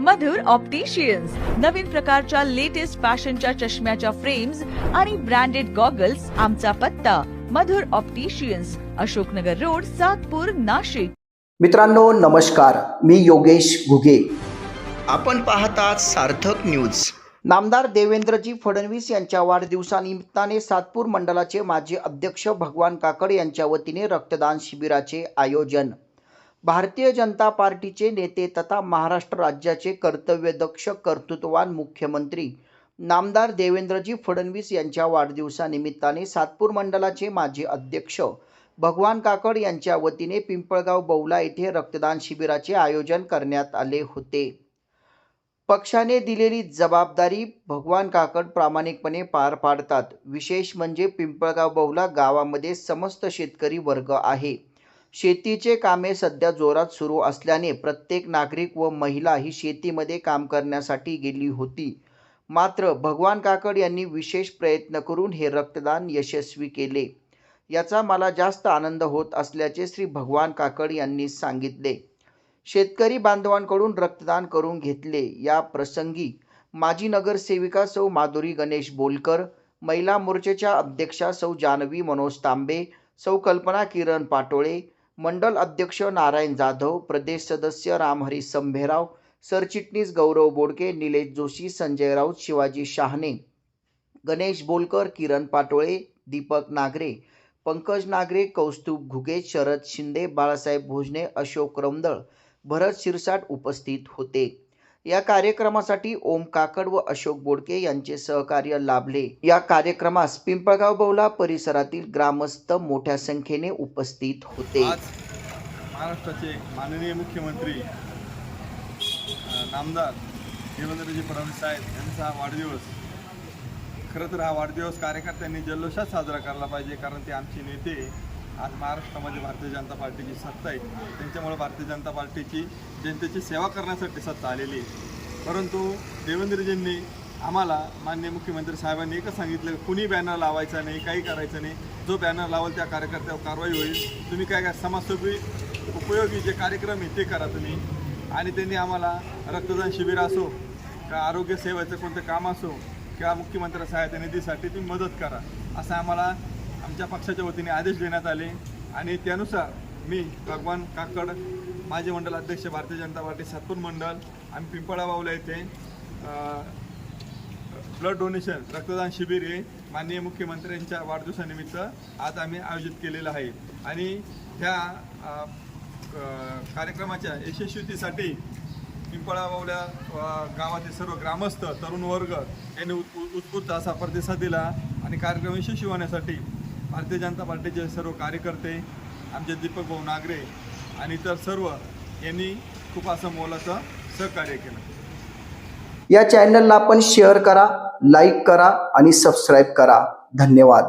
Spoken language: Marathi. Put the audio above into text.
मधुर ऑप्टिशियन्स नवीन प्रकारच्या लेटेस्ट फॅशनच्या चष्म्याच्या फ्रेम्स आणि ब्रँडेड गॉगल्स आमचा पत्ता. Madhur opticians Ashoknagar road Satpur Nashik. मित्रांनो नमस्कार. मी योगेश घुगे. आपण पाहतात सार्थक न्यूज नामदार देवेंद्रजी फडणवीस यांच्या वाढदिवसानिमित्ताने सातपूर मंडलाचे माजी अध्यक्ष भगवान काकड यांच्या वतीने रक्तदान शिबिराचे आयोजन. भारतीय जनता पार्टीचे नेते तथा महाराष्ट्र राज्याचे कर्तव्यदक्ष कर्तृत्ववान मुख्यमंत्री नामदार देवेंद्रजी फडणवीस यांच्या वाढदिवसानिमित्ताने सातपूर मंडलाचे माजी अध्यक्ष भगवान काकड यांच्या वतीने पिंपळगाव बौला येथे रक्तदान शिबिराचे आयोजन करण्यात आले होते. पक्षाने दिलेली जबाबदारी भगवान काकड प्रामाणिकपणे पार पाडतात. विशेष म्हणजे पिंपळगाव बहुला गावामध्ये समस्त शेतकरी वर्ग आहे. शेतीचे कामे सध्या जोरात सुरू असल्याने प्रत्येक नागरिक व महिला ही शेतीमध्ये काम करण्यासाठी गेली होती. मात्र भगवान काकड यांनी विशेष प्रयत्न करून हे रक्तदान यशस्वी केले. याचा मला जास्त आनंद होत असल्याचे श्री भगवान काकड यांनी सांगितले. शेतकरी बांधवांकडून रक्तदान करून घेतले. या प्रसंगी माजी नगरसेविका सौ माधुरी गणेश बोलकर महिला मोर्चेच्या अध्यक्षा सौ जानवी मनोज तांबे सौ कल्पना किरण पाटोळे मंडल अध्यक्ष नारायण जाधव प्रदेश सदस्य रामहरी संभेराव सरचिटणीस गौरव बोडके निलेश जोशी संजय राऊत शिवाजी शहाणे गणेश बोलकर किरण पाटोळे दीपक नागरे पंकज नागरे कौस्तुभ घुगे शरद शिंदे बाळासाहेब भोजने अशोक रमदळ भरत शिरसाट उपस्थित होते. या कार्यक्रमासाठी ओम काकड व अशोक बोडके यांचे सहकार्य लाभले. या कार्यक्रमास पिंपळगाव बौला परिसरातील ग्रामस्थ मोठ्या संख्येने उपस्थित होते. आज महाराष्ट्राचे माननीय मुख्यमंत्री नामदार देवेंद्रजी फडणवीस साहेब यांचा हा वाढदिवस. खरं तर हा वाढदिवस कार्यकर्त्यांनी जल्लोषात साजरा करायला पाहिजे कारण ते आमचे नेते आज महाराष्ट्रामध्ये भारतीय जनता पार्टीची सत्ता आहे. त्यांच्यामुळे भारतीय जनता पार्टीची जनतेची सेवा करण्यासाठी सत्ता आलेली आहे. परंतु देवेंद्रजींनी आम्हाला माननीय मुख्यमंत्री साहेबांनी एकच सांगितलं कुणी बॅनर लावायचा नाही काही करायचं नाही. जो बॅनर लावाल त्या कार्यकर्त्यावर कारवाई होईल. तुम्ही काय काय समाजसेवी उपयोगी जे कार्यक्रम आहे ते करा तुम्ही. आणि त्यांनी आम्हाला रक्तदान शिबिर असो का आरोग्य सेवेचं कोणतं काम असो किंवा मुख्यमंत्री सहायता निधीसाठी तुम्ही मदत करा. असं आम्हाला आमच्या पक्षाच्या वतीने आदेश देण्यात आले आणि त्यानुसार मी भगवान काकड माजी मंडल अध्यक्ष भारतीय जनता पार्टी सातपूर मंडळ आम्ही पिंपळा बावला येथे ब्लड डोनेशन रक्तदान शिबिर हे माननीय मुख्यमंत्र्यांच्या वाढदिवसानिमित्त आज आम्ही आयोजित केलेलं आहे. आणि ह्या क- कार्यक्रमाच्या यशस्वीतेसाठी पिंपळाबावल्या बावल्या गावातील सर्व ग्रामस्थ तरुण वर्ग यांनी उत्- उत्स्फूर्त असा प्रतिसाद दिला आणि कार्यक्रम यशस्वी होण्यासाठी भारतीय जनता पार्टीचे सर्व कार्यकर्ते आमचे दीपक भाऊ नागरे आणि इतर सर्व यांनी खूप असं मोलाचं सहकार्य केलं. या चॅनलला आपण शेअर करा लाईक करा आणि सबस्क्राईब करा. धन्यवाद.